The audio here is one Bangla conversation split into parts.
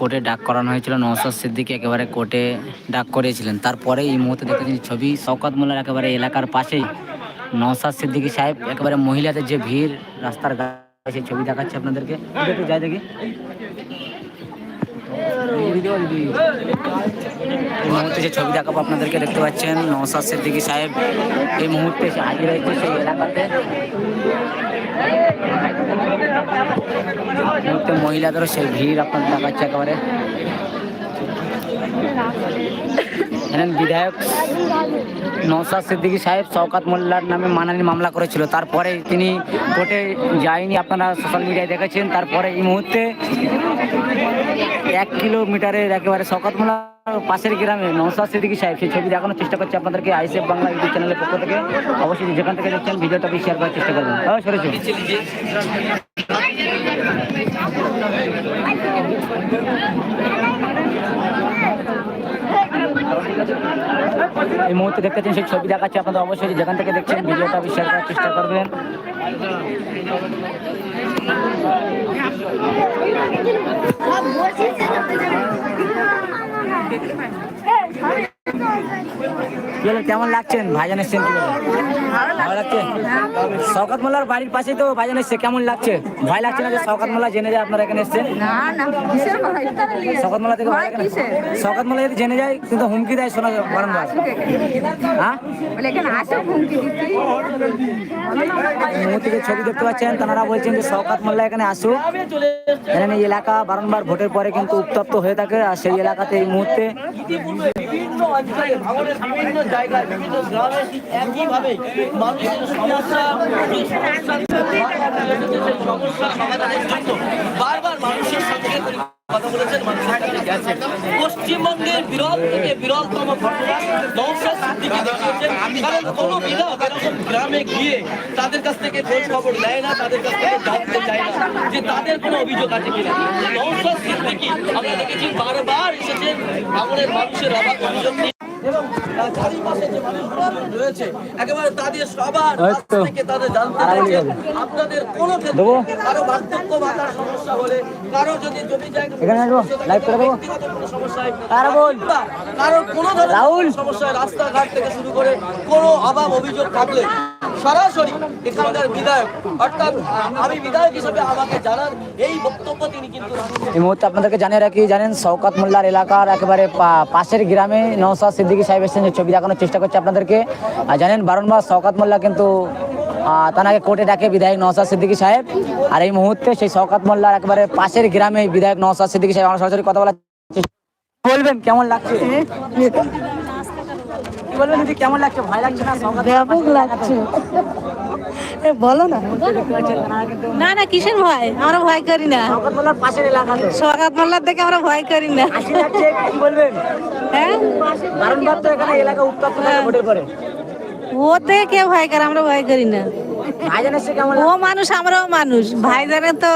কোর্টে ডাক করানো হয়েছিল নওসাদ সিদ্দিকি একেবারে কোর্টে ডাক করিয়েছিলেন। তারপরে এই মুহূর্তে দেখতেছেন ছবি, শওকত মোল্লার একেবারে এলাকার পাশেই নওসাদ সিদ্দিকি সাহেব, একেবারে মহিলাদের যে ভিড়, রাস্তার গায়ে ছবি দেখাচ্ছে আপনাদেরকে। একটু যাই দেখি। এই মুহূর্তে যে ছবি দেখাবো আপনাদেরকে দেখতে পাচ্ছেন নওসাদ সিদ্দিকি সাহেব এই মুহূর্তে হাজির হয়েছে সেই এলাকাতে। মুহূর্তে মহিলাদেরও সেই ভিড় আপনার দেখাচ্ছে একেবারে। বিধায়ক নৌসাদ সিদ্দিকি সাহেব শওকাত মোল্লার নামে মানানি মামলা করেছিল। তারপরে তিনি কোর্টে যায়নি, আপনারা সোশ্যাল মিডিয়ায় দেখেছেন। তারপরে এই মুহূর্তে এক কিলোমিটারের একেবারে শওকাত মোল্লা পাশের গ্রামে নৌসাদ সিদ্দিকী সাহেব। সেই ছবি দেখানোর চেষ্টা করছে আপনাদেরকে আইসিএফ বাংলা ইউটিউব চ্যানেলের পক্ষ থেকে। অবশ্যই যেখান থেকে দেখছেন, ভিডিওটা শেয়ার করার চেষ্টা করবেন। এই মুহূর্তে দেখতেছেন সেই ছবি দেখাচ্ছে আপনাদের। অবশ্যই যেখান থেকে দেখছেন, ভিডিওটা শেয়ার করার চেষ্টা করবেন। কি কেমন লাগছেন ভাইজান এসছেন কি ভালো লাগছে? শওকত মোল্লার বাড়ির পাশেই তো ভাইজান এসছে কেমন লাগছে? ভয় লাগছে না যে শওকত মোল্লা জেনে যায় আপনারা এখানে এসছেন? শওকত মোল্লা থেকে ভয়? শওকত মোল্লা যদি জেনে যায় কিন্তু হুমকি দেয় শোনা যায় বারংবার হ্যাঁ? যে ছবি দেখতে পাচ্ছেন তারা বলছেন যে শওকাত মোল্লা এখানে আসুক। এখানে এই এলাকা বারংবার ভোটের পরে কিন্তু উত্তপ্ত হয়ে থাকে আর সেই এলাকাতে এই মুহূর্তে বিভিন্ন অঞ্চলে ভাঙনের বিভিন্ন জায়গায় বিভিন্ন গ্রামে একইভাবে মানুষের সমস্যা সমস্যা সমাধানের জন্য বারবার মানুষের সঙ্গে কথা বলেছেন গেছেন পশ্চিমবঙ্গের বিরল থেকে বিরলতম ঘটনা নৌসাদ সিদ্দিকি দেখিয়েছেন কারণ কোনো বিধায়ক এরকম গ্রামে গিয়ে তাদের কাছ থেকে খোঁজ খবর নেয় না তাদের কাছ থেকে জানতে চায় না যে তাদের কোনো অভিযোগ আছে কিনা। নৌসাদ সিদ্দিকি আমরা দেখেছি বারবার এসেছেন আমাদের মানুষের অভাব অভিযোগ নিয়ে। এবং চারিপাশে যে মানুষগুলো রয়েছে একেবারে তাদের সবার থেকে তাদের জানতে চাইছেন আপনাদের কোনো ক্ষেত্রে কারও বার্ধক্য ভাতার সমস্যা হলে কারও যদি জমি জায়গা লাইভ করে দেবো? সমস্যায় আর বল। কিংবা কারোর কোনো ধরনের সমস্যায় রাস্তাঘাট থেকে শুরু করে কোনো অভাব অভিযোগ থাকলে সরাসরি এখানকার বিধায়ক অর্থাৎ আমি বিধায়ক হিসেবে আমাকে জানান এই বক্তব্য তিনি কিন্তু এই মুহূর্তে আপনাদেরকে জানিয়ে রাখি জানেন শওকাত মোল্লার এলাকার একেবারে পাশের গ্রামে নৌসাদ সিদ্দিকী সাহেব এসেছেন যে ছবি দেখানোর চেষ্টা করছে আপনাদেরকে। আর জানেন বারণ মাস শওকাত মোল্লা কিন্তু তানাকে কোর্টে ডাকে বিধায়ক নওসাদ সিদ্দিকী সাহেব। আর এই মুহূর্তে সেই শওকাত মোল্লার একবারে পাশের গ্রামে বিধায়ক নওসাদ সিদ্দিকী সাহেব আমরা সরাসরি কথা বলার বলবেন কেমন লাগছে? বলবেন কেমন লাগছে? ভয় লাগছে না লাগছে। বলো না। না না কিসের ভয়? আমরা ভয় করি না। সকাত মোল্লার দেখে আমরা ভয় করি না। হ্যাঁ? পরে। ওতে কে ভয় করে? আমরা ভয় করি না। ও মানুষ আমরাও মানুষ। ভাইজানের তো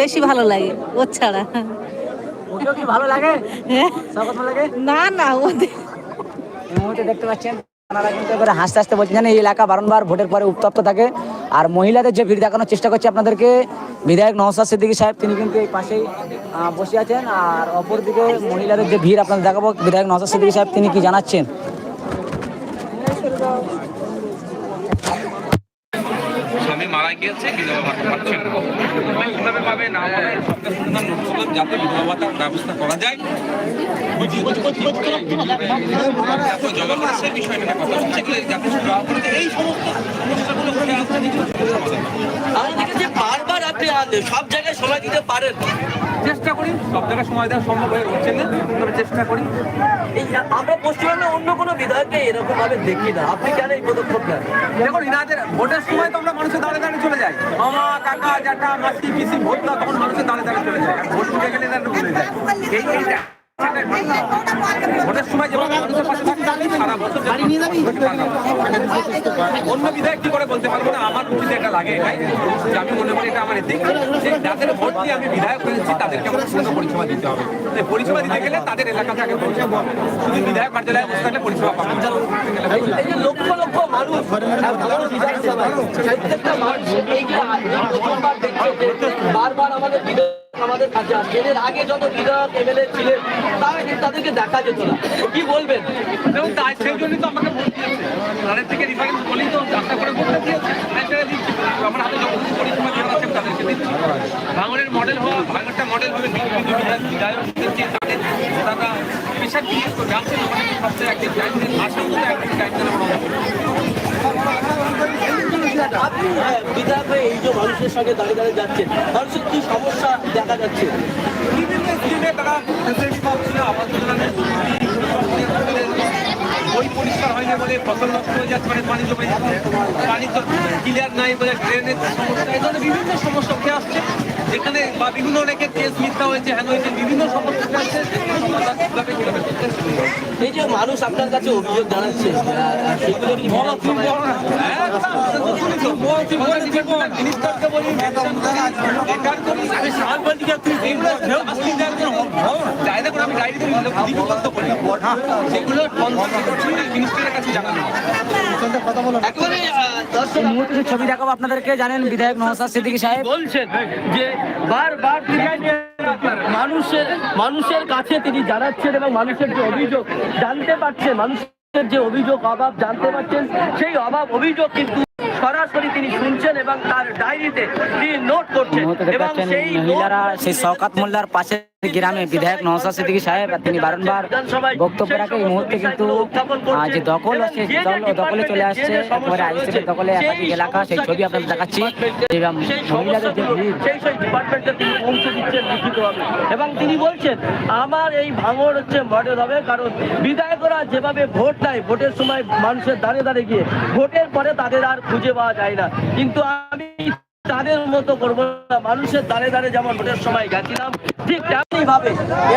বেশি ভালো লাগে ওর ছাড়া। ভালো লাগে? হ্যাঁ? না না ওদের দেখতে পাচ্ছেন হাসতে হাসতে বলছেন এই এলাকা বারংবার ভোটের পরে উত্তপ্ত থাকে। আর মহিলাদের যে ভিড় দেখানোর চেষ্টা করছে আপনাদেরকে, বিধায়ক নওসাদ সিদ্দিকী সাহেব, তিনি কিন্তু এই পাশেই বসে আছেন। আর অপরদিকে মহিলাদের যে ভিড় আপনাদের দেখাবো, বিধায়ক নওসাদ সিদ্দিকী সাহেব, তিনি কি জানাচ্ছেন? মারা গিয়েছে বিধবা ভাতা পাচ্ছেন না। কীভাবে পাবে না পাবে সরকার সন্ধান নোটিশ যাতে বিধবা ভাতার ব্যবস্থা করা যায়। এত জমা বিষয়টা কথা হচ্ছে যাতে এই সমস্ত সমস্যাগুলো উঠে আসছে নিজের সমাধান আমি দেখেছি বারবার আপনি সব জায়গায় সময় দিতে পারেন। চেষ্টা করি সব জায়গায় সময় দেওয়া সম্ভব হয়ে উঠছে না তবে চেষ্টা করি। এই আমরা পশ্চিমবঙ্গে অন্য কোনো বিধায়ককে এরকম ভাবে দেখি না। আপনি কেন এই পদক্ষেপ নেন? দেখুন ইনাদের ভোটের সময় তো আমরা মানুষের দাঁড়ে দাঁড়িয়ে চলে যায়। মামা, কাকা, জ্যাঠা, মাসি, পিসি ভোট না তখন মানুষের দাঁড়ে দাঁড়িয়ে চলে যায়। ভোট দিতে গেলে ভুলে যায়। ভোটের সময় অন্য বিধায়ক কি করে বলতে পারব না? আমার উচিত এটা লাগে এটাই যে আমি মনে করি এটা আমার এদিক। যে যাদের ভোট দিয়ে আমি বিধায়ক হয়েছি তাদেরকে আমাকে সুন্দর পরিষেবা দিতে হবে। পরিষেবা দিতে গেলে তাদের এলাকাতে আগে পরিষেবা শুধু বিধায়ক কার্যালয়ে বসে থাকলে পরিষেবা পাবে না। এই যে লক্ষ লক্ষ মানুষ প্রত্যেকটা বারবার আমাদের বিধায়ক আমাদের কাছে আগে যত বিধায়ক, এমএলএ ছিলেন, তারা তাদেরকে দেখা যেত না। কি বলবেন? এবং তাই সেই জন্যই তো আমাকে দিয়েছে। তাদের থেকে রিফারেন্স বলেই তো আশা করে ভোটটা দিয়েছে। আমার হাতে যতটুকু পরিষেবা দেওয়া আছে তাদেরকে দিচ্ছি। ভাঙনের মডেল হওয়া ভাঙনটা মডেল হবে বিধায়ক তাদের তারা পেশার জিজ্ঞেস করবে মানে সবচেয়ে একটি টাইম টাইম আপনি বিধায়ক হয়ে এই যে মানুষের সঙ্গে দাঁড়িয়ে দাঁড়িয়ে যাচ্ছেন, মানুষের কি সমস্যা দেখা যাচ্ছে বিভিন্ন স্কিমে তারা ফেসিলিটি পাচ্ছিল আবাস। বই পরিষ্কার হয়নি বলে ফসল নষ্ট হয়ে যাচ্ছে মানে পানি জমে যাচ্ছে পানি তো ক্লিয়ার নাই বলে ড্রেনের সমস্যা এই ধরনের বিভিন্ন সমস্যা উঠে আসছে যেখানে বা বিভিন্ন অনেকের কেস মিথ্যা হয়েছে হ্যান হয়েছে বিভিন্ন সমস্যা হবে। এই যে মানুষ আপনার কাছে অভিযোগ জানাচ্ছে হ্যাঁ, আমি সাংবাদিক এইগুলো আসলে ডাইরে করে আমি ডায়েরি লিপিবদ্ধ করি। সেগুলো মিনিস্টারের কাছে জানানো একেবারে আহ, দর্শক এই মুহূর্তে যে ছবি দেখাবো আপনাদেরকে, জানেন বিধায়ক নওসাদ সিদ্দিকী সাহেব। বলছেন যে বারবার মানুষের মানুষের কাছে তিনি জানাচ্ছেন এবং মানুষের যে অভিযোগ, জানতে পারছে মানুষের যে অভিযোগ, অভাব জানতে পারছেন, সেই অভাব অভিযোগ কিন্তু সরাসরি তিনি শুনছেন এবং তার ডায়েরিতে তিনি নোট করছেন। এবং সেই মহিলারা সেই শওকাত মোল্লার পাশে গ্রামে বিধায়ক নওসাদ সিদ্দিকী সাহেব তিনি বারংবার বক্তব্য রাখে। এই মুহূর্তে কিন্তু যে দখল আছে দখলে চলে আসছে। একবারে আইসিএফের দখলে একাধিক এলাকা সেই ছবি আপনাদের দেখাচ্ছি। যে মহিলাদের যে ভিড়। সেই সেই ডিপার্টমেন্টে তিনি পৌঁছে দিচ্ছেন লিখিতভাবে এবং তিনি বলছেন আমার এই ভাঙর হচ্ছে মডেল হবে কারণ বিধায়করা যেভাবে ভোট নেয় ভোটের সময় মানুষের দাঁড়িয়ে দাঁড়িয়ে গিয়ে ভোটের পরে তাদের আর খুঁজে পাওয়া যায় না। কিন্তু আমি তাদের মতো করব না। মানুষের দাঁড়ে দাঁড়ে যেমন ভোটের সময় গেছিলাম, ঠিক তেমনি ভাবে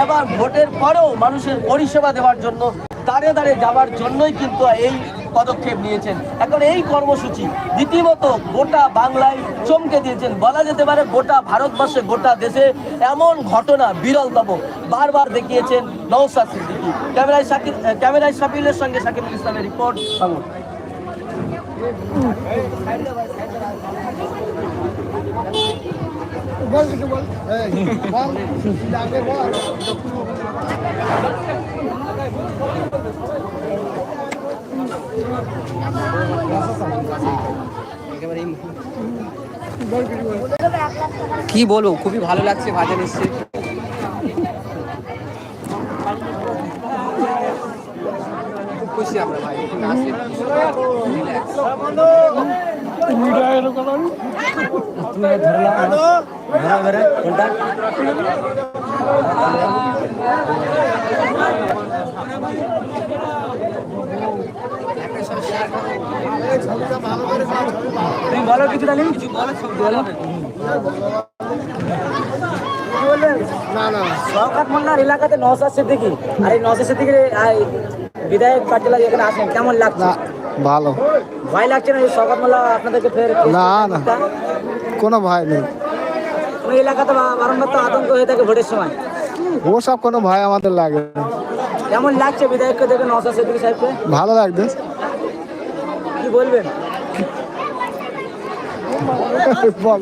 এবার ভোটের পরেও মানুষের পরিষেবা দেওয়ার জন্য, দাঁড়ে দাঁড়িয়ে যাওয়ার জন্যই কিন্তু এই পদক্ষেপ নিয়েছেন। এখন এই কর্মসূচি রীতিমতো গোটা বাংলায় চমকে দিয়েছেন। বলা যেতে পারে গোটা ভারতবর্ষে, গোটা দেশে এমন ঘটনা বিরলতম। বারবার দেখিয়েছেন নৌসাদ সিদ্দিকী। ক্যামেরায় সাকিব ক্যামেরায় সাকিবের সঙ্গে সাকিবুল ইসলামের রিপোর্ট কি বলব খুবই ভালো লাগছে বাজার এসছে খুশি আমরা ভাই relax। তুমি বলো কিছু কিছু বলো বলো। শওকাত মোল্লার এলাকাতে নওসাদ সিদ্দিকী আর এই নওসাদ সিদ্দিকীর বিধায়ক কার্যালয় এখানে আসেন কেমন লাগছে? ভালো। ভয় লাগছে না এই শওকাত মোল্লা আপনাদেরকে ফের না, না। কোনো ভয় নেই। ওই এলাকাতে বারংবার তো আতঙ্ক হয়ে থাকে ভোটের সময়। ওসব কোনো ভয় আমাদের লাগে না। কেমন লাগছে বিধায়ককে দেখে নওসাদ সিদ্দিকী সাহেবকে? ভালো লাগবে কি বলবেন? বল।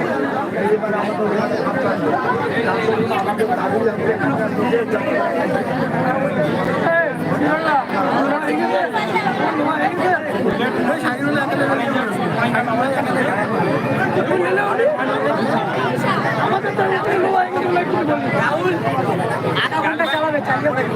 আধা ঘণ্টা চালাবে চালিয়ে থাকি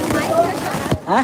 হ্যাঁ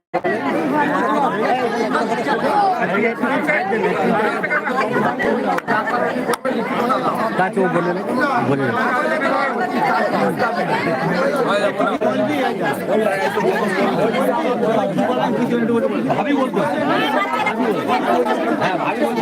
কাজ বলে বলে ভাবি বলতো হ্যাঁ ভাবি বলছি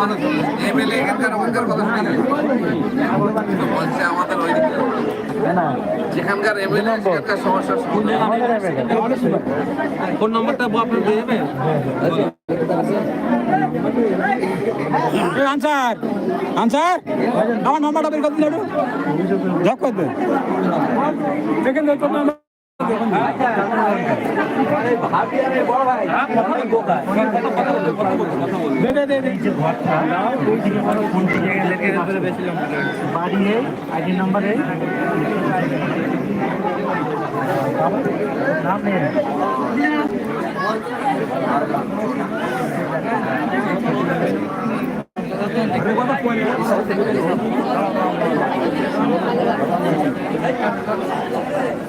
আহ। এমএলএ এখানকার ওখানকার কথা শুনে বলছে আমাদের ওই যেখানকার এমএলএ সেখানকার সমস্যার সমাধান। ফোন নম্বরটা আপনার দিয়ে যাবে আনসার আনসার আমার নম্বরটা বের করে দিন একটু। জব করতে সেকেন্ড বাড়ি নেই আইডি নাম্বারে নাম নেই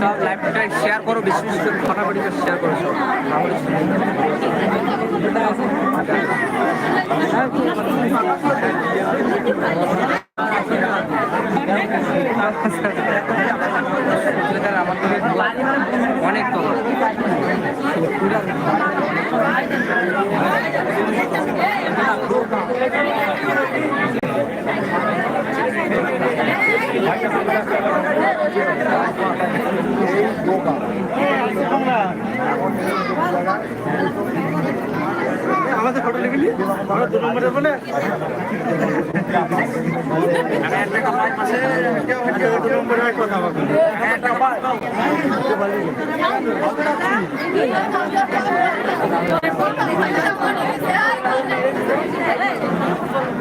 সব লাইভটা শেয়ার করো বেশি বেশি ফটাফটি শেয়ার করো সব অনেক তফাৎ আমাদের ফটো লিখলি আমরা দু নম্বরে বলে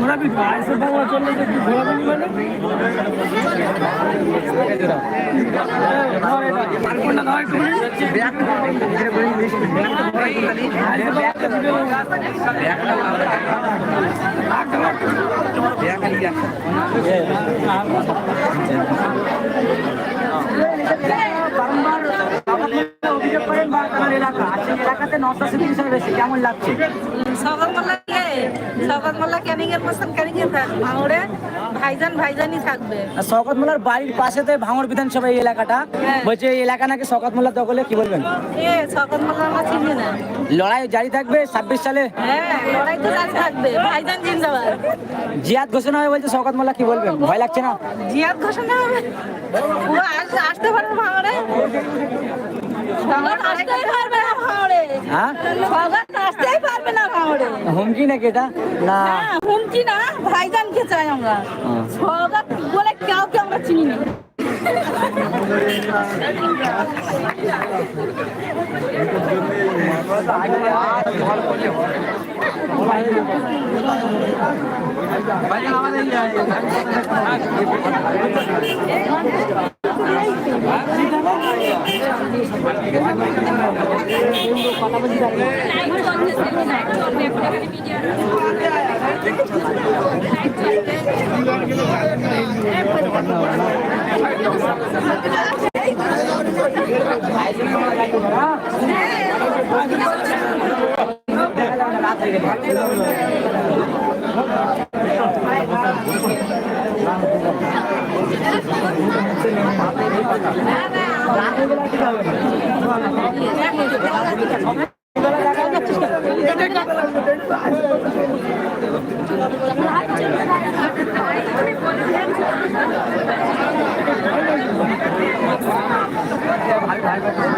দু নম্বরে কথা বলব ব্যাগ অভিযোগ করেন বারকানার এলাকা আর সেই এলাকাতে নশা হিসাবে বেশি কেমন লাগছে সকাল ভাঙড়ে ভাইজান ভাইজানই থাকবে। বাড়ির ভাঙড় বিধানসভা এই এলাকাটা। হ্যাঁ। বলছে এই এলাকা নাকি দখলে কি বলবেন? এ সকাল আমরা চিনি না। লড়াই জারি থাকবে ছাব্বিশ সালে। হ্যাঁ লড়াই তো জারি থাকবে ভাইজান জিন্দাবাদ। জিয়াদ ঘোষণা হবে বলছে শওকত মোল্লা কি বলবেন? ভয় লাগছে না? জিয়াদ ঘোষণা হবে? ও আসতে পারবে ভাঙড়ে? সকাল আসতেই পারবে না ভাঙড়ে। হ্যাঁ? পারবে না ভাঙড়ে হুমকি নাকি এটা? না। হুমকি না ভাইজানকে চাই আমরা। সৌগত বলে কাউকে আমরা চিনি না। রাত হয়ে বার্ধক্য ভাতা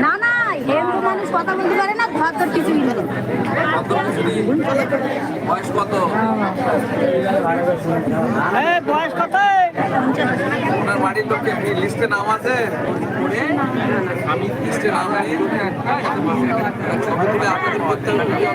না না হিন্দু মানুষ কথা বলতে পারে না ঘর তোর কিছুই নেই বয়স কত? বয়স কত? ওনার বাড়ির লোকের কি লিস্টে নাম আছে? আমি লিস্টে নাম তাহলে আপনাদের করতে হবে কি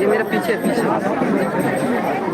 ये मेरे पीछे पीछे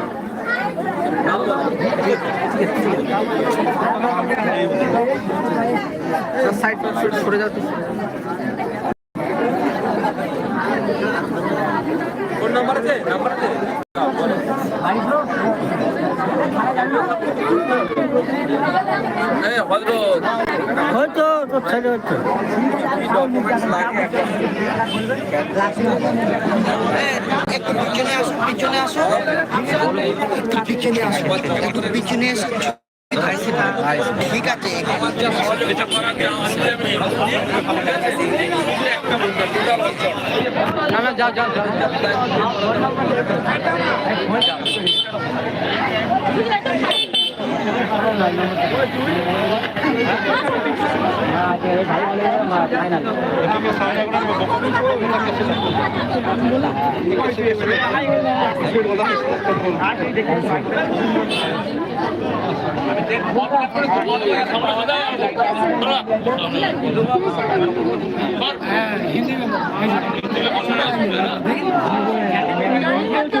সাইড সরে যাও ফোন নাম্বার আছে? নাম্বার তোর হচ্ছে একটু পিছনে আসো পিছনে আসো একটু পিছনে আসো একটু পিছনে এসে ঠিক আছে না না যাও যাও হিন্দি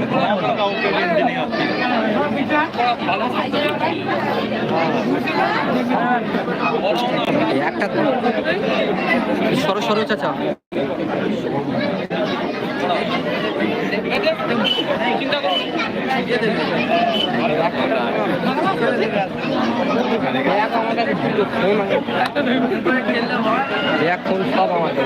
একটা সরো সরো চাচা এখন সব আমাদের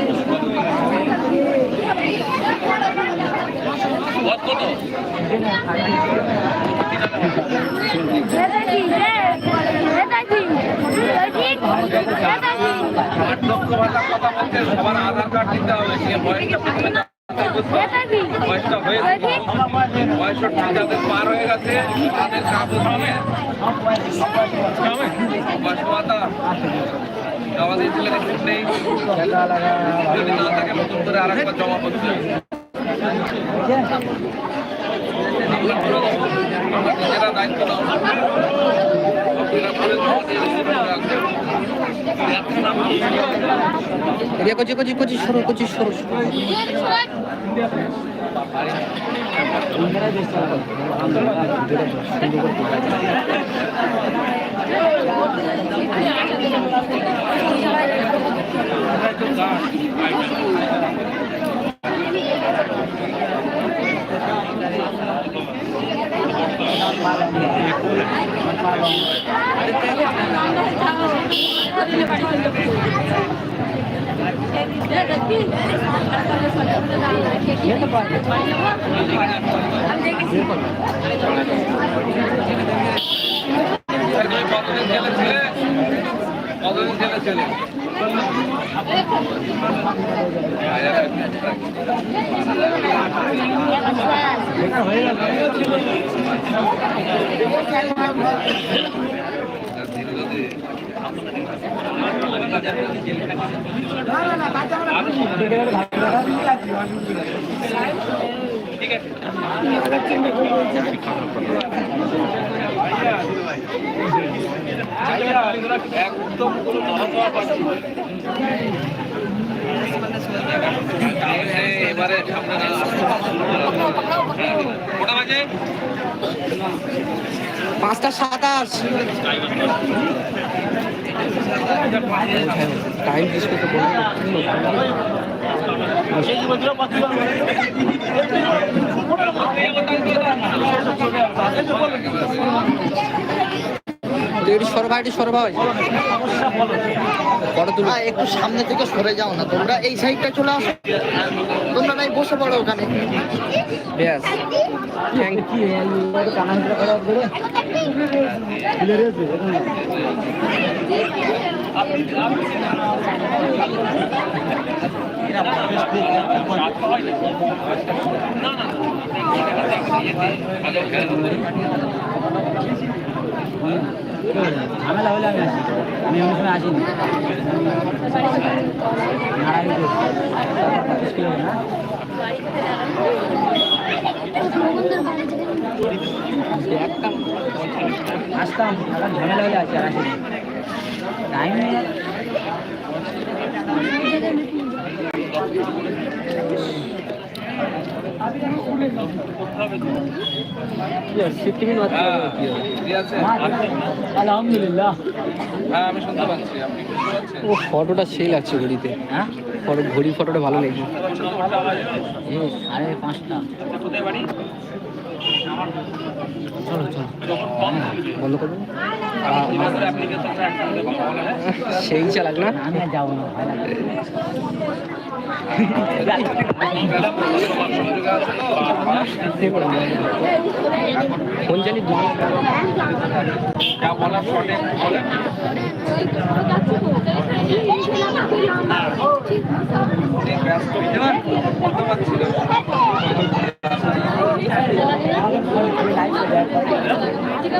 দিতে হবে সে বয়সটা প্রথমে বয়সটা পার হয়ে গেছে তাদের কাগজ ভাতা জমা দিয়েছিলেন নেই। যদি থাকে, নতুন করে আরেকবার জমা করতে এরিয়া কচি কচি কচি সরো কচি সরো সরো। কতদিন কতদিন জেলে একদম কোনো নড়াচড়া পাচ্ছি না। তাহলে এবারে কটা বাজে পাঁচটা সাতাশ টাইম ডিসপ্লে তো তুই সর ভাই সর ভাই ফটো হ্যাঁ, একটু সামনে থেকে সরে যাও না তোমরা এই সাইডটা চলে আসো। তোমরা নাই বসে পড়ো ওখানে। ব্যাস। থ্যাংক খেয়াল ঝামেলা হলে আমি আসি আমি অন্য সময় আসিনি আসতাম ঝামেলা হলে আছে আর আসিনি টাইম নেই। আলহামদুলিল্লাহ। হ্যাঁ আমি শুনতে পাচ্ছি আপনি শুনতে পাচ্ছেন ও ফটোটা সেই লাগছে ঘড়িতে। হ্যাঁ? ফটো ঘড়ি ফটোটা ভালো লেগেছে। এই সাড়ে পাঁচটা। চলো চলো। বন্ধ করবেন সেই চালাক না? আমি আর যাব না ভয় ফোন দু ব্যস্ত বলতে পারছি না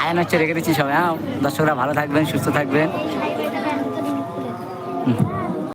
আয়ন হচ্ছে রেখে দিচ্ছি সবাই হ্যাঁ দর্শকরা ভালো থাকবেন সুস্থ থাকবেন হুম।